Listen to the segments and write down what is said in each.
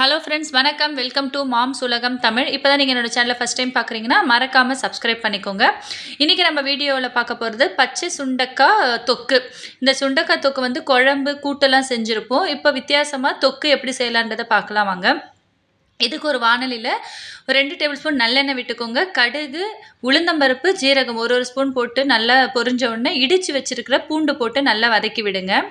Hello friends வணக்கம். Welcome to moms உலகம் தமிழ் இப்போ தான் நீங்கள் என்னோட சேனலை ஃபஸ்ட் டைம் பார்க்குறீங்கன்னா மறக்காமல் சப்ஸ்கிரைப் பண்ணிக்கோங்க. இன்றைக்கி நம்ம வீடியோவில் பார்க்க போகிறது பச்சை சுண்டக்காய் தொக்கு. இந்த சுண்டக்காய் தொக்கு வந்து குழம்பு கூட்டெல்லாம் செஞ்சுருப்போம். இப்போ வித்தியாசமாக தொக்கு எப்படி செய்யலான்றதை பார்க்கலாம் வாங்க. இதுக்கு ஒரு வானலியில் ஒரு ரெண்டு டேபிள் ஸ்பூன் நல்லெண்ணெய் விட்டுக்கோங்க. கடுகு உளுந்தம்பருப்பு ஜீரகம் ஒரு ஒரு ஸ்பூன் போட்டு நல்லா பொரிஞ்ச உடனே இடித்து வச்சுருக்கிற பூண்டு போட்டு நல்லா வதக்கி விடுங்க.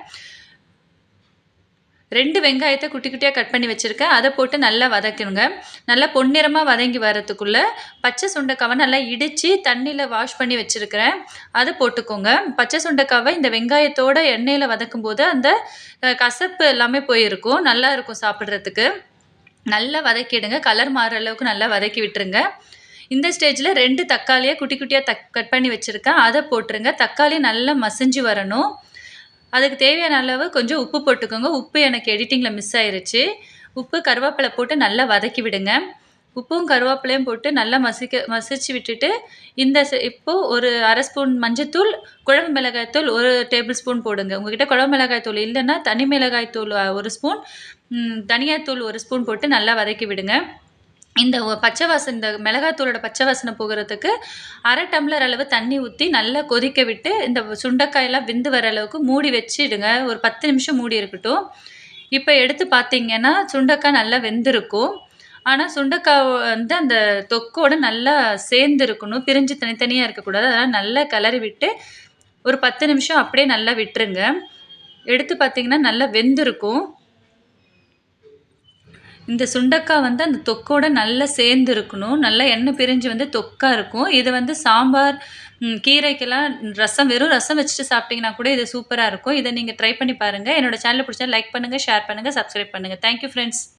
ரெண்டு வெங்காயத்தை குட்டி குட்டியாக கட் பண்ணி வச்சுருக்கேன். அதை போட்டு நல்லா வதக்கணுங்க நல்லா பொன்னிறமாக வதங்கி வரத்துக்குள்ளே பச்சை சுண்டைக்காவை நல்லா இடித்து தண்ணியில் வாஷ் பண்ணி வச்சுருக்கிறேன். அதை போட்டுக்கோங்க. பச்சை சுண்டைக்காவை இந்த வெங்காயத்தோட எண்ணெயில் வதக்கும் போது அந்த கசப்பு எல்லாமே போயிருக்கும். நல்லா இருக்கும் சாப்பிட்றதுக்கு. நல்லா வதக்கிடுங்க. கலர் மாறுற அளவுக்கு நல்லா வதக்கி விட்டுருங்க. இந்த ஸ்டேஜில் ரெண்டு தக்காளியை குட்டி குட்டியாக தக் கட் பண்ணி வச்சுருக்கேன். அதை போட்டுருங்க. தக்காளி நல்லா மசிஞ்சு வரணும். அதுக்கு தேவையான அளவு கொஞ்சம் உப்பு போட்டுக்கோங்க. உப்பு எனக்கு எடிட்டிங்கில் மிஸ் ஆயிருச்சு. உப்பு கருவேப்பிலை போட்டு நல்லா வதக்கி விடுங்க. உப்பும் கருவேப்பிலையும் போட்டு நல்லா மசிக்க மசிச்சு விட்டுட்டு இந்த இப்போது ஒரு அரை ஸ்பூன் மஞ்சத்தூள் குழம்பு மிளகாய்த்தூள் ஒரு டேபிள் ஸ்பூன் போடுங்க. உங்ககிட்ட குழம்பு மிளகாய்த்தூள் இல்லைன்னா தனி மிளகாய்த்தூள் ஒரு ஸ்பூன் தனியாத்தூள் ஒரு ஸ்பூன் போட்டு நல்லா வதக்கி விடுங்க. இந்த பச்சை வாசனை இந்த மிளகாத்தூளோட பச்சை வாசனை போகிறதுக்கு அரை டம்ளர் அளவு தண்ணி ஊற்றி நல்லா கொதிக்க விட்டு இந்த சுண்டைக்காயெல்லாம் வெந்து வர அளவுக்கு மூடி வச்சிடுங்க. ஒரு பத்து நிமிஷம் மூடி இருக்கட்டும். இப்போ எடுத்து பார்த்தீங்கன்னா சுண்டைக்காய் நல்லா வெந்திருக்கும். ஆனால் சுண்டைக்காய் வந்து அந்த தொக்கோடு நல்லா சேர்ந்து இருக்கணும் பிரிஞ்சு தனித்தனியாக இருக்கக்கூடாது. அதனால் நல்லா கிளறி விட்டு ஒரு பத்து நிமிஷம் அப்படியே நல்லா விட்டுருங்க. எடுத்து பார்த்தீங்கன்னா நல்லா வெந்திருக்கும். இந்த சுண்டக்காய் வந்து அந்த தொக்கோட நல்லா சேர்ந்து இருக்கணும் நல்லா எண்ணெய் பிரிஞ்சு வந்து தொக்காக இருக்கும். இது வந்து சாம்பார் கீரைக்கெல்லாம் ரசம் வெறும் ரசம் வச்சுட்டு சாப்பிட்டீங்கன்னா கூட இது சூப்பராக இருக்கும். இதை நீங்கள் ட்ரை பண்ணி பாருங்கள் என்னோட சேனலை பிடிச்சா லைக் பண்ணுங்கள் ஷேர் பண்ணுங்கள் சப்ஸ்கிரைப் பண்ணுங்கள் தேங்க்யூ ஃப்ரெண்ட்ஸ்